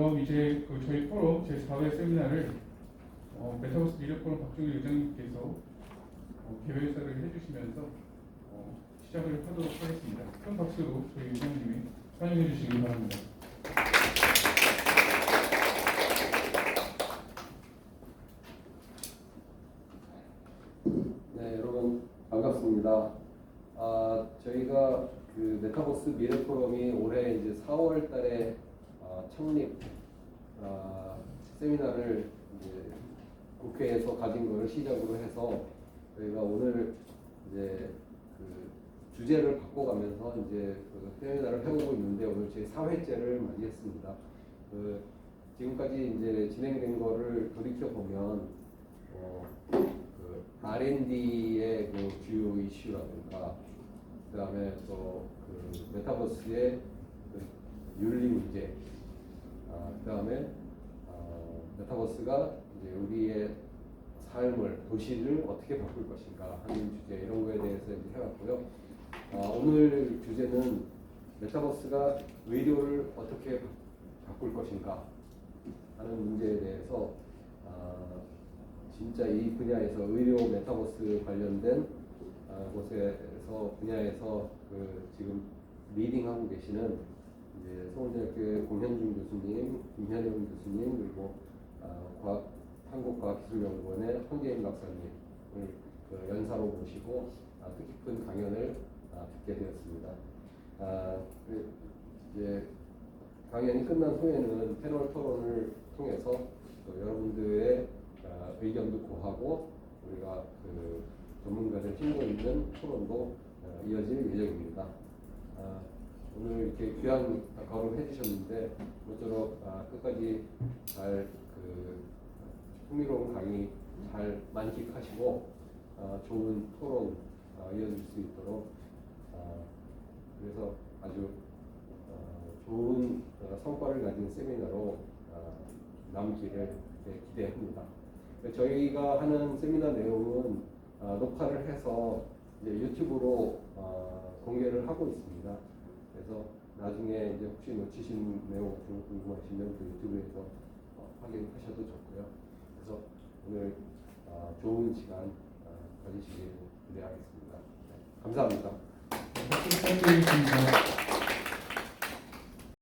그럼 이제 그 저희 포럼 제 4회 세미나를 어, 메타버스 미래 포럼 박종일 의장님께서 어, 개별사를 해주시면서 어, 시작을 하도록 하겠습니다. 큰 박수로 저희 의장님이 환영해 주시기 바랍니다. 네, 여러분 반갑습니다. 아, 저희가 그 메타버스 미래 포럼이 올해 이제 4월 달에 아, 창립 아, 세미나를 이제 국회에서 가진 걸 시작으로 해서 저희가 오늘 이제 그 주제를 바꿔가면서 이제 그 세미나를 해오고 있는데 오늘 제 4회째를 맞이했습니다. 그 지금까지 이제 진행된 거를 돌이켜 보면 어, 그 R&D의 그 주요 이슈라든가 그다음에 또 그 메타버스의 그 윤리 문제, 아, 그 다음에 어, 메타버스가 이제 우리의 삶을 도시를 어떻게 바꿀 것인가 하는 주제 이런 거에 대해서 이제 해왔고요. 아, 오늘 주제는 메타버스가 의료를 어떻게 바- 바꿀 것인가 하는 문제에 대해서 아, 진짜 이 분야에서 의료 메타버스 관련된 아, 곳에서 분야에서 그 지금 리딩하고 계시는 이제 서울대학교 공현중 교수님, 김현영 교수님 그리고 아, 과학, 한국과학기술연구원의 황재인 박사님을 그 연사로 모시고 아, 뜻깊은 강연을 아, 듣게 되었습니다. 아, 그 이제 강연이 끝난 후에는 패널 토론을 통해서 또 여러분들의 아, 의견도 구하고 우리가 그 전문가들 힘도 있는 토론도 어, 이어질 예정입니다. 아, 오늘 이렇게 귀한 거를 해주셨는데 모쪼록 아, 끝까지 잘 그 흥미로운 강의 잘 만끽하시고 아, 좋은 토론 아, 이어질 수 있도록 아, 그래서 아주 어, 좋은 어, 성과를 가진 세미나로 어, 남기를 네, 기대합니다. 저희가 하는 세미나 내용은 어, 녹화를 해서 유튜브로 어, 공개를 하고 있습니다. 그래서 나중에 이제 혹시 놓치신 내용 같은 거 궁금하시면 그 유튜브에서 어, 확인하셔도 좋고요. 그래서 오늘 어, 좋은 시간 어, 가지시길 기대하겠습니다. 네, 감사합니다. 부탁드리겠습니다.